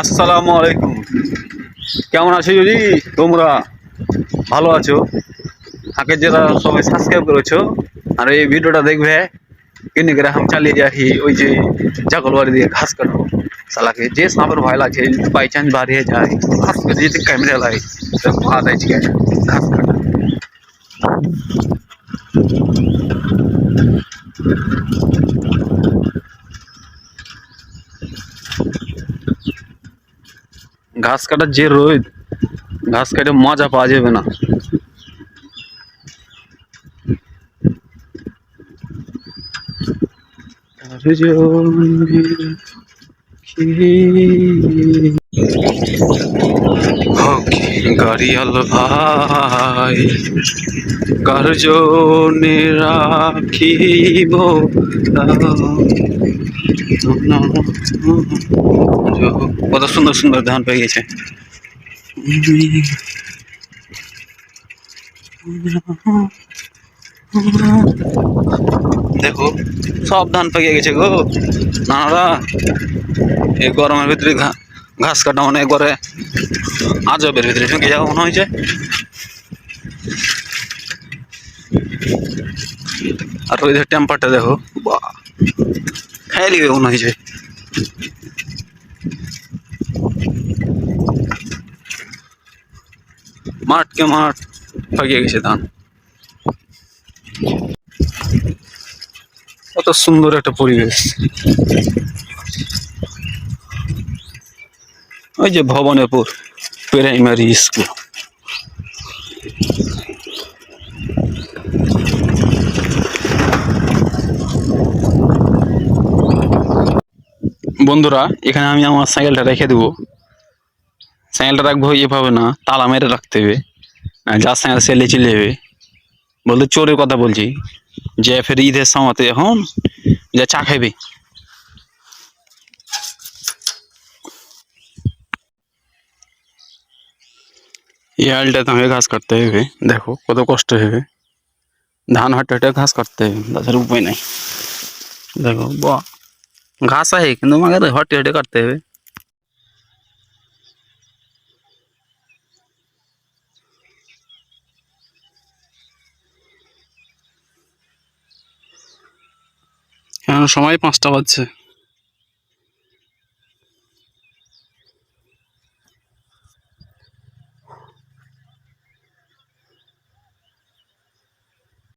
আসসালামু আলাইকুম কেমন আছো যদি তোমরা ভালো আছো আগে যারা সবাই সাবস্ক্রাইব করেছো আর এই ভিডিওটা দেখবে কিনে করে हम চালিয়ে যাই ওই যে জাগলবাড়ি দিয়ে ঘাস কাটো সালাকে যে সাপের ভয় লাগছে বাই চান্স বাড়িয়ে যায় ঘাস করে যদি ক্যামেরা লাগে তো পা দেয় ঘাস কাটা ঘাস কাটার যে রোদ ঘাস কাটে মজা পাওয়া যাবে না। গাড়িয়াল ভাই কার্জনে রাখিব কত সুন্দর সুন্দর ধান পেয়ে গেছে। দেখো, সব ধান পেকে গেছে গো। নানারা এই গরমের ভিতরে ঘাস কাটা মানে একবারে আজবের ভিতরে ঢুকে যাওয়া মনে হয়েছে। আর ওই টেম্পারটা দেখো, বাহ। খেয়ে মনে হয়েছে। মাঠকে মাঠ পাকিয়ে গেছে ধান। কত সুন্দর একটা পরিবেশ। ওই যে ভবনেপুর প্রাইমারি স্কুল। বন্ধুরা, এখানে আমি আমার সাইকেলটা রেখে দেবো। সাইকেলটা রাখব এভাবে না, তালা মেরে রাখতে হবে। যার সাইকেল, সে লেচে নেবে। বলতে চোরের কথা বলছি, যে ফের ঈদের সময়তে এখন যা চা খাইবে এই আলটাতে আমাকে ঘাস কাটতে হবে, দেখো কত কষ্ট হবে। ধান হাটে হাটে ঘাস কাটতে হবে, তাছাড়া উপায় নাই। দেখো, বাহ, ঘাস আছে কিন্তু আমাকে হটে হটে কাটতে হবে। সময় পাঁচটা বাজছে।